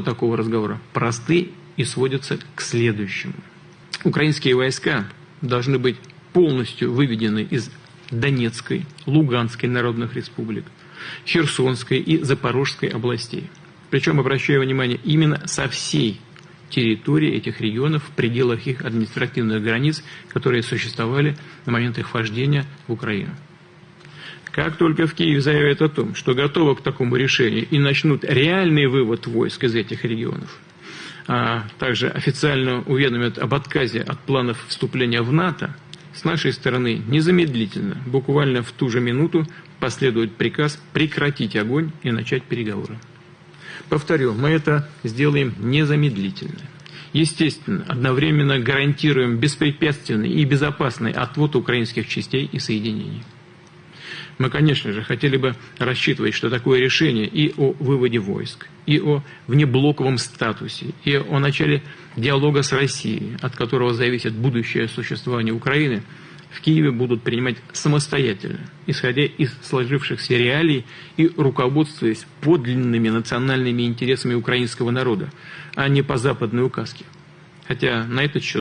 такого разговора просты и сводятся к следующему. Украинские войска должны быть полностью выведены из Донецкой, Луганской народных республик, Херсонской и Запорожской областей. Причем, обращаю внимание, именно со всей территории этих регионов в пределах их административных границ, которые существовали на момент их вхождения в Украину. Как только в Киев заявят о том, что готовы к такому решению и начнут реальный вывод войск из этих регионов, а также официально уведомят об отказе от планов вступления в НАТО, с нашей стороны незамедлительно, буквально в ту же минуту, последует приказ прекратить огонь и начать переговоры. Повторю, мы это сделаем незамедлительно. Естественно, одновременно гарантируем беспрепятственный и безопасный отвод украинских частей и соединений. Мы, конечно же, хотели бы рассчитывать, что такое решение и о выводе войск, и о внеблоковом статусе, и о начале диалога с Россией, от которого зависит будущее существование Украины, в Киеве будут принимать самостоятельно, исходя из сложившихся реалий и руководствуясь подлинными национальными интересами украинского народа, а не по западной указке. Хотя на этот счет